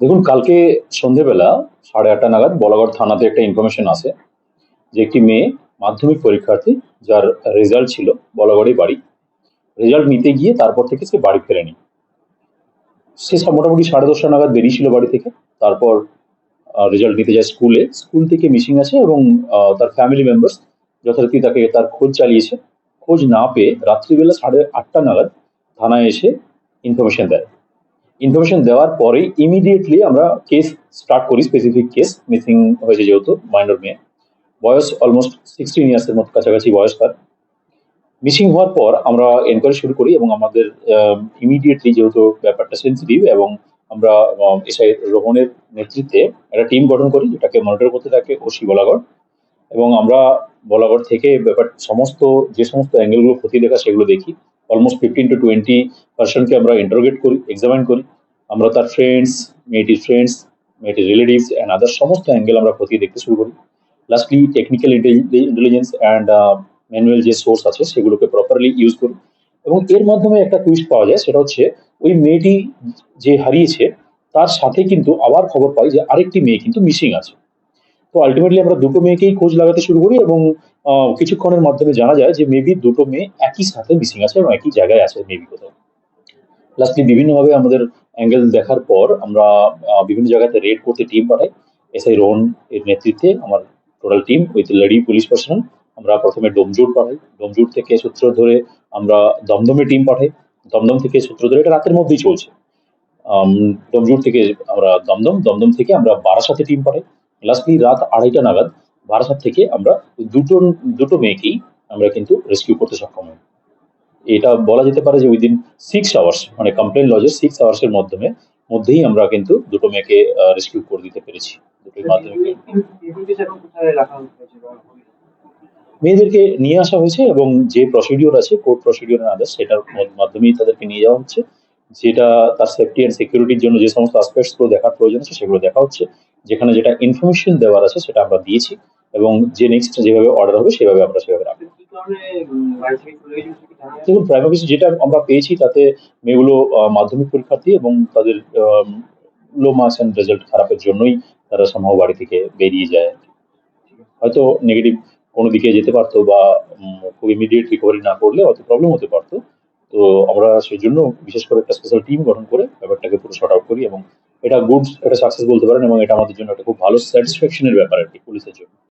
দেখুন, কালকে সন্ধেবেলা সাড়ে আটটা নাগাদ বলাগড় থানাতে একটা ইনফরমেশন আসে যে একটি মেয়ে মাধ্যমিক পরীক্ষার্থী যার রেজাল্ট ছিল বলাগড়ে বাড়ি। রেজাল্ট নিতে গিয়ে তারপর থেকে সে বাড়ি ফেরেনি। সে মোটামুটি সাড়ে দশটা নাগাদ বেরিয়েছিল বাড়ি থেকে, তারপর রেজাল্ট নিতে যায় স্কুলে। স্কুল থেকে মিসিং আছে এবং তার ফ্যামিলি মেম্বার্স যথারীতি তাকে তার খোঁজ চালিয়েছে। খোঁজ না পেয়ে রাত্রিবেলা সাড়ে আটটা নাগাদ থানায় এসে ইনফরমেশন দেয়। ইনফরমেশন দেওয়ার পরেই ইমিডিয়েটলি আমরা কেস স্টার্ট করি স্পেসিফিক কেস মিসিং হয়েছে যেহেতু মাইনর মেয়ে বয়স অলমোস্ট সিক্সটিন ইয়ার্সের মতো কাছাকাছি বয়স তার। মিসিং হওয়ার পর আমরা এনকোয়ারি শুরু করি এবং আমাদের ইমিডিয়েটলি যেহেতু ব্যাপারটা সেন্সিটিভ এবং আমরা এসআই রোহনের নেতৃত্বে একটা টিম গঠন করি যেটাকে মনিটর করতে থাকে ওসি বলাগড়। এবং আমরা বলাগড় থেকে ব্যাপার, সমস্ত, যে সমস্ত অ্যাঙ্গেলগুলো খতিয়ে দেখা সেগুলো দেখি। অলমোস্ট ফিফটিন টু টোয়েন্টি পার্সেন্টকে আমরা ইন্টারোগেট করি এক্সামিন করি। আমরা তার ফ্রেন্ডস মেয়েটির ফ্রেন্ডস মেয়েটির রিলেটিভস অ্যান্ড আদার সমস্ত অ্যাঙ্গেল আমরা খতিয়ে দেখতে শুরু করি। Lastly technical intelligence and manual যে সোর্স আছে, সেগুলোকে প্রপারলি ইউজ করি। এবং এর মাধ্যমে একটা টুইস্ট পাওয়া যায়, সেটা হচ্ছে ওই মেয়েটি যে হারিয়েছে, তার সাথে কিন্তু আবার খবর পাই যে আরেকটি মেয়ে কিন্তু মিসিং আছে। তো আলটিমেটলি আমরা দুটো মেয়েকেই খোঁজ লাগাতে শুরু করি এবং কিছুক্ষণের মাধ্যমে জানা যায় যে মেবি দুটো মেয়ে একই সাথে মিসিং আছে এবং একই জায়গায় আছে মেবি কোথাও। লাস্টলি বিভিন্নভাবে আমাদের অ্যাঙ্গেল দেখার পর আমরা বিভিন্ন জায়গাতে রেড করতে টিম পাঠাই। এসআই রোহন এর নেতৃত্বে আমার total team with lady police personnel আমরা প্রথমে ডোমজুট পাঠাই। ডোমজুট থেকে সূত্র ধরে আমরা দমদমে টিম পাঠাই। দমদম থেকে সূত্র ধরে এটা রাতের মধ্যেই চলছে। ডোমজুট থেকে আমরা দমদম দমদম থেকে আমরা বারাসাতে টিম পাঠাই। লাস্টলি রাত আড়াইটা নাগাদ বারাসাত থেকে আমরা দুটো দুটো মেয়েকেই আমরা কিন্তু রেস্কিউ করতে সক্ষম হই। এটা বলা যেতে পারে যে উইদিন সিক্স আওয়ার্স মানে কমপ্লেন লজের সিক্স আওয়ার্স এর মাধ্যমে, মধ্যেই আমরা কিন্তু দুটো মেয়েকে রেস্কিউ করে দিতে পেরেছি। হয়েছে বা মেয়েদেরকে নিয়ে আসা হয়েছে এবং যে প্রসিডিওর আছে কোর্ট প্রসিডিওর আদার্স সেটার মাধ্যমেই তাদেরকে নিয়ে যাওয়া হচ্ছে। যেটা তার সেফটি অ্যান্ড সিকিউরিটির জন্য যে সমস্ত আসপেক্টসগুলো দেখার প্রয়োজন আছে, সেগুলো দেখা হচ্ছে। যেখানে যেটা ইনফরমেশন দেওয়ার আছে, সেটা আমরা দিয়েছি। এবং যে নেক্সট যেভাবে অর্ডার হবে, সেভাবে আমরা সেভাবে দেখুন প্রাইমারি যেটা আমরা পেয়েছি, তাতে মেয়েগুলো মাধ্যমিক পরীক্ষার্থী এবং তাদের লো মার্কস অ্যান্ড রেজাল্ট খারাপের জন্যই তারা সম্ভব বাড়ি থেকে বেরিয়ে যায়। হয়তো নেগেটিভ কোনো দিকে যেতে পারতো বা খুব ইমিডিয়েট রিকভারি না করলে হয়তো প্রবলেম হতে পারতো। তো আমরা সেই জন্য বিশেষ করে একটা স্পেশাল টিম গঠন করে ব্যাপারটাকে পুরো শর্ট আউট করি এবং এটা গুড একটা সাকসেস বলতে পারেন এবং এটা আমাদের জন্য একটা খুব ভালো স্যাটিসফ্যাকশনের ব্যাপার আর কি, পুলিশের জন্য।